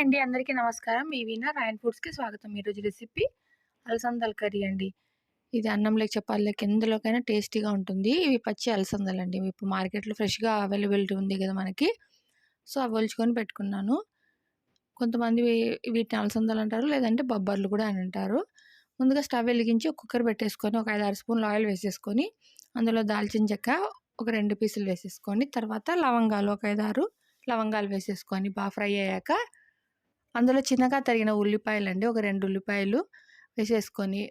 అండి. అందరికీ నమస్కారం. మీ వీణా రాయన్ ఫుడ్స్కి స్వాగతం. ఈరోజు రెసిపీ అలసందల కర్రీ అండి. ఇది అన్నంలోకి చపాతీలోకి ఎందులోకైనా టేస్టీగా ఉంటుంది. ఇవి పచ్చి అలసందలు అండి. ఇప్పుడు మార్కెట్లో ఫ్రెష్గా అవైలబిలిటీ ఉంది కదా మనకి. సో అవి ఒలుచుకొని పెట్టుకున్నాను. కొంతమంది వీటిని అలసందలు అంటారు. లేదంటే బొబ్బర్లు కూడా అని అంటారు. ముందుగా స్టవ్ వెలిగించి కుక్కర్ పెట్టేసుకొని ఒక ఐదు ఆరు స్పూన్లు ఆయిల్ వేసేసుకొని అందులో దాల్చిన చెక్క ఒక రెండు పీసులు వేసేసుకొని తర్వాత లవంగాలు ఒక ఐదు ఆరు లవంగాలు వేసేసుకొని బాగా ఫ్రై అయ్యాక అందులో చిన్నగా తరిగిన ఉల్లిపాయలు అండి ఒక రెండు ఉల్లిపాయలు వేసేసుకొని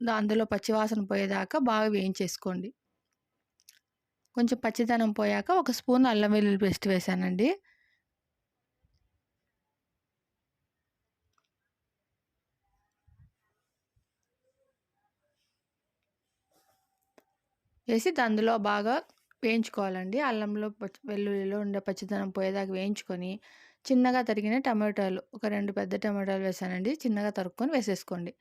అందులో పచ్చివాసన పోయేదాకా బాగా వేయించేసుకోండి. కొంచెం పచ్చిదనం పోయాక ఒక స్పూన్ అల్లం వెల్లుల్లి పేస్ట్ వేసానండి. వేసి అందులో బాగా వేయించుకోవాలండి. అల్లంలో పచ్చి వెల్లుల్లిలో ఉండే పచ్చిదనం పోయేదాకా వేయించుకొని చిన్నగా తరిగిన టమాటాలు. ఒక రెండు పెద్ద టమాటాలు వేసానండి. చిన్నగా తరుక్కొని వేసేసుకోండి.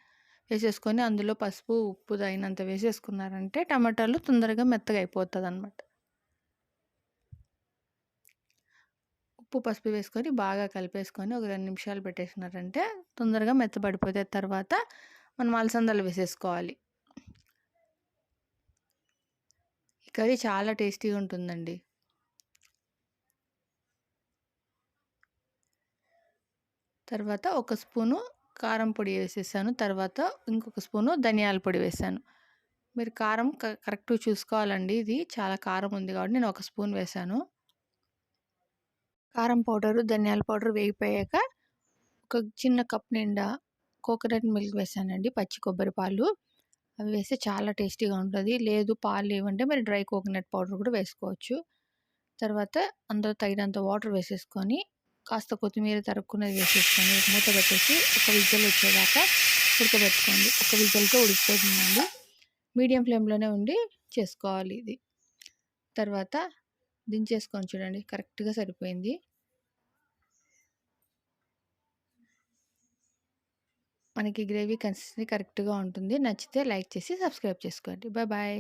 వేసేసుకొని అందులో పసుపు ఉప్పు తగినంత వేసేసుకున్నారంటే టమాటాలు తొందరగా మెత్తగా అయిపోతుంది అనమాట ఉప్పు పసుపు వేసుకొని బాగా కలిపేసుకొని ఒక రెండు నిమిషాలు పెట్టేసినారంటే తొందరగా మెత్తబడిపోతే తర్వాత మనం అలసందలు వేసేసుకోవాలి. ఈ కర్రీ చాలా టేస్టీగా ఉంటుందండి. తర్వాత ఒక స్పూను కారం పొడి వేసేసాను. తర్వాత ఇంకొక స్పూను ధనియాల పొడి వేసాను. మీరు కారం కరెక్ట్గా చూసుకోవాలండి ఇది. చాలా కారం ఉంది కాబట్టి నేను ఒక స్పూన్ వేసాను. కారం పౌడరు ధనియాల పౌడర్ వేగిపోయాక ఒక చిన్న కప్ నిండా కోకోనట్ మిల్క్ వేసానండి. పచ్చి కొబ్బరి పాలు. అవి వేస్తే చాలా టేస్టీగా ఉంటుంది. లేదు పాలు లేవంటే మీరు డ్రై కోకోనట్ పౌడర్ కూడా వేసుకోవచ్చు. తర్వాత అందులో తగినంత వాటర్ వేసేసుకొని కాస్త కొత్తిమీర తరుక్కున్నది వేసేసుకొని మూత పెట్టేసి ఒక విజల్ వచ్చేదాకా ఉడకబెట్టుకోండి. ఒక విజల్తో ఉడికిపోతుందండి. మీడియం ఫ్లేమ్లోనే ఉండి చేసుకోవాలి ఇది. తర్వాత దించేసుకొని చూడండి కరెక్ట్గా సరిపోయింది. మనకి గ్రేవీ కన్సిస్టెన్సీ కరెక్ట్గా ఉంటుంది. నచ్చితే లైక్ చేసి సబ్స్క్రైబ్ చేసుకోండి. Bye bye.